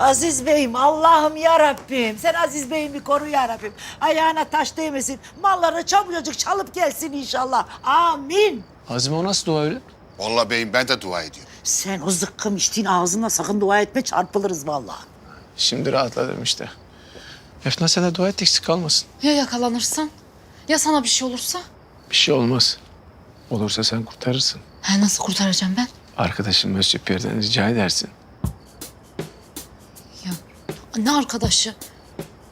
Aziz Bey'im Allah'ım ya Rabbim. Sen Aziz Bey'imi koru ya Rabbim. Ayağına taş değmesin. Malları çabucacık çalıp gelsin inşallah. Amin. Azime o nasıl dua öyle? Vallahi beyim ben de dua ediyorum. Sen o zıkkım içtiğin ağzına sakın dua etme çarpılırız vallahi. Şimdi rahatladım işte. Efna sen de dua et eksik kalmasın. Ya yakalanırsan? Ya sana bir şey olursa? Bir şey olmaz. Olursa sen kurtarırsın. Ha, nasıl kurtaracağım ben? Arkadaşım Mesut Pierre'den rica edersin. Ne arkadaşı?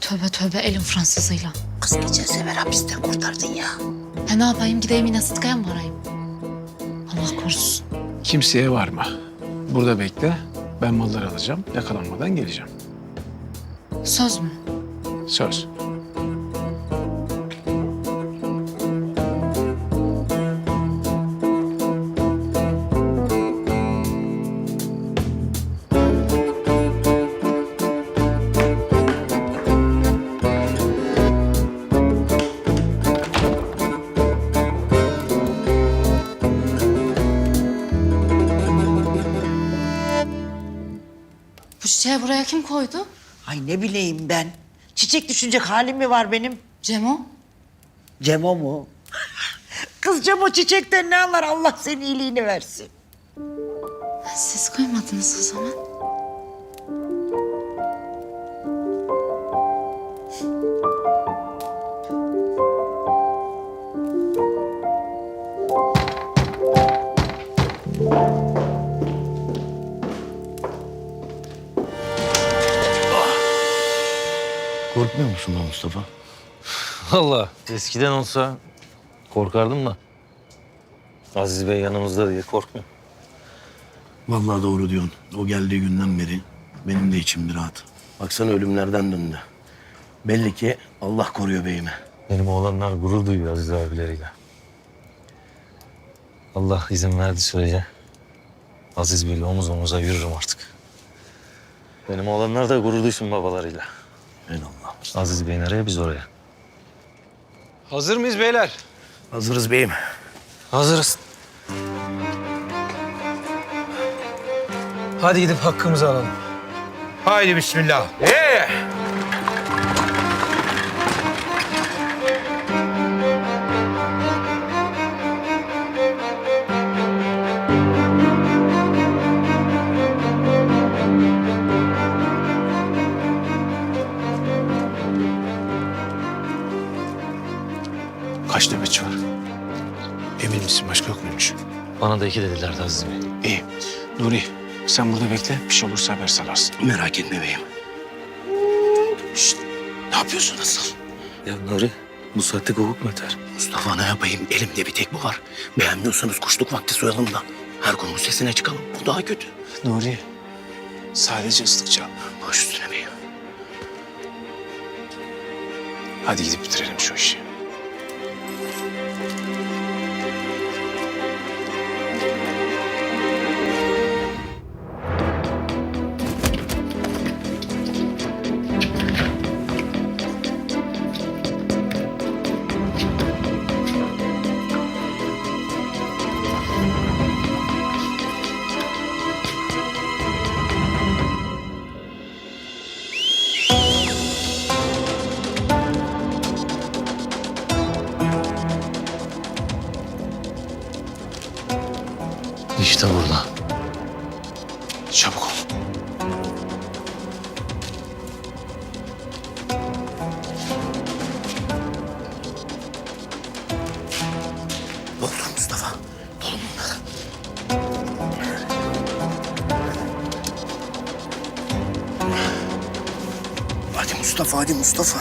Tövbe tövbe elin Fransızıyla. Kız geçen sefer hapisten kurtardın ya. Ha, ne yapayım gideyim yine Sıtkı'ya mı varayım? Allah korusun. Kimseye varma. Burada bekle. Ben malları alacağım. Yakalanmadan geleceğim. Söz mü? Söz. Çiçeği buraya kim koydu? Ay ne bileyim ben. Çiçek düşünecek halim mi var benim? Cemo. Cemo mu? Kız Cemo çiçekten ne anlar Allah senin iyiliğini versin. Siz koymadınız o zaman. Korkmuyor musun be Mustafa? Valla eskiden olsa korkardım da. Aziz Bey yanımızda diye korkmuyorum. Vallahi doğru diyorsun. O geldiği günden beri benim de içim bir rahat. Baksana ölümlerden döndü. Belli ki Allah koruyor beyimi. Benim oğlanlar gurur duyuyor Aziz abileriyle. Allah izin verdi sürece Aziz Bey'le omuz omuza yürürüm artık. Benim oğlanlar da gurur duysun babalarıyla. Eyvallah. Aziz Bey nereye biz oraya. Hazır mıyız beyler? Hazırız beyim. Hazırız. Hadi gidip hakkımızı alalım. Haydi bismillah. Ee! Kaç nöbetçi var? Emin misin başka yok muymuş? Bana da iki dedilerdi Aziz Bey. İyi. Nuri sen burada bekle. Bir şey olursa haber salarsın. Merak etme beyim. Şşt, ne yapıyorsun nasıl? Ya Nuri bu saatte kovuk mu öter? Mustafa ne yapayım? Elimde bir tek bu var. Beğenmiyorsanız kuşluk vakti soyalım da. Her konunun sesine çıkalım. Bu daha kötü. Nuri sadece ıslık çal. Baş üstüne beyim. Hadi gidip bitirelim şu işi. İşte burada. Çabuk ol. Doldur Mustafa. Dolun bunları. Hadi Mustafa, hadi Mustafa.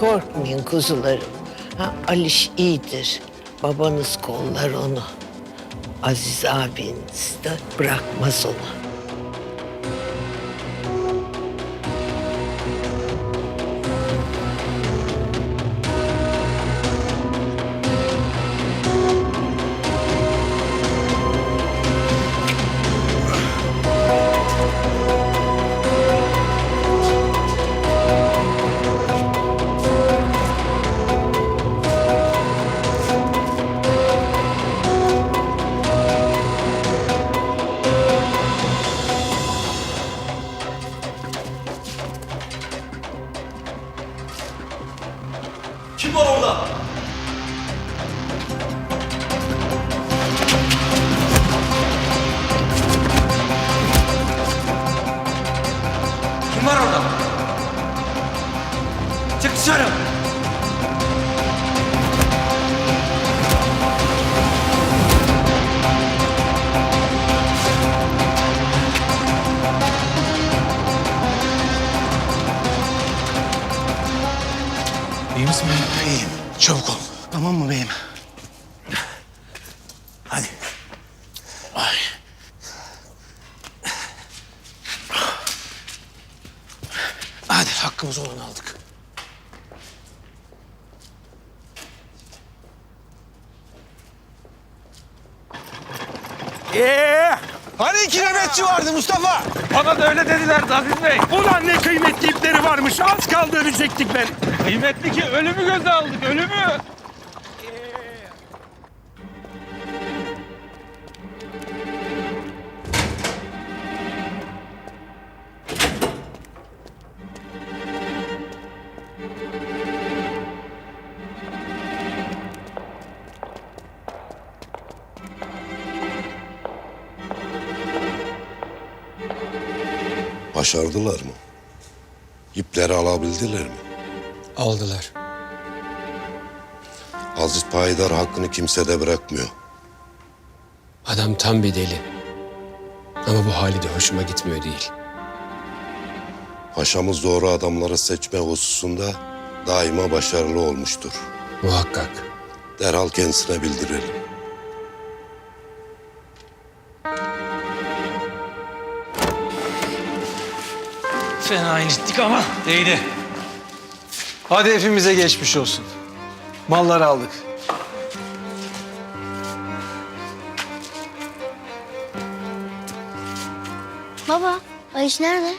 Korkmayın kuzularım. Ha, Aliş iyidir. Babanız kollar onu. Aziz abiniz de bırakmaz onu. İyi misin beyim? İyiyim. Çabuk ol. Tamam mı beyim? Hadi. Ay. Hadi hakkımız olanı aldık. Ee, hani iki nöbetçi vardı Mustafa? Bana da öyle dediler Aziz Bey. Ulan ne kıymetli ipleri varmış. Az kaldı ölecektik ben. Kıymetli ki ölümü göze aldık, ölümü. Başardılar mı? İpleri alabildiler mi? Aldılar. Aziz Payidar hakkını kimsede bırakmıyor. Adam tam bir deli. Ama bu hali de hoşuma gitmiyor değil. Paşamız doğru adamları seçme hususunda daima başarılı olmuştur. Muhakkak. Derhal kendisine bildirelim. Fena incittik ama değdi. Hadi hepimize geçmiş olsun. Malları aldık. Baba, Aliş nerede?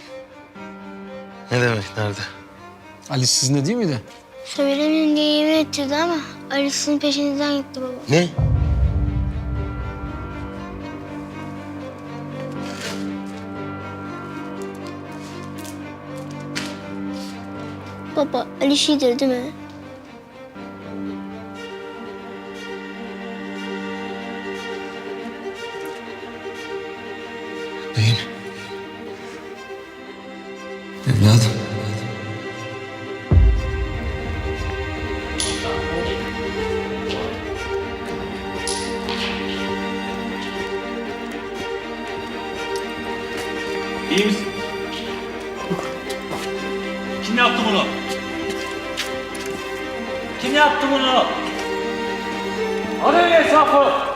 Ne demek nerede? Ali sizinle değil miydi? Söylemeyin diye yemin ettirdi ama Alice'in peşinden gitti baba. Ne? Baba, Aliş iyidir değil mi? Beyim. Evladım. İyi misin? Kim yaptı bunu? Kim yaptı bunu? Arayın hesabı.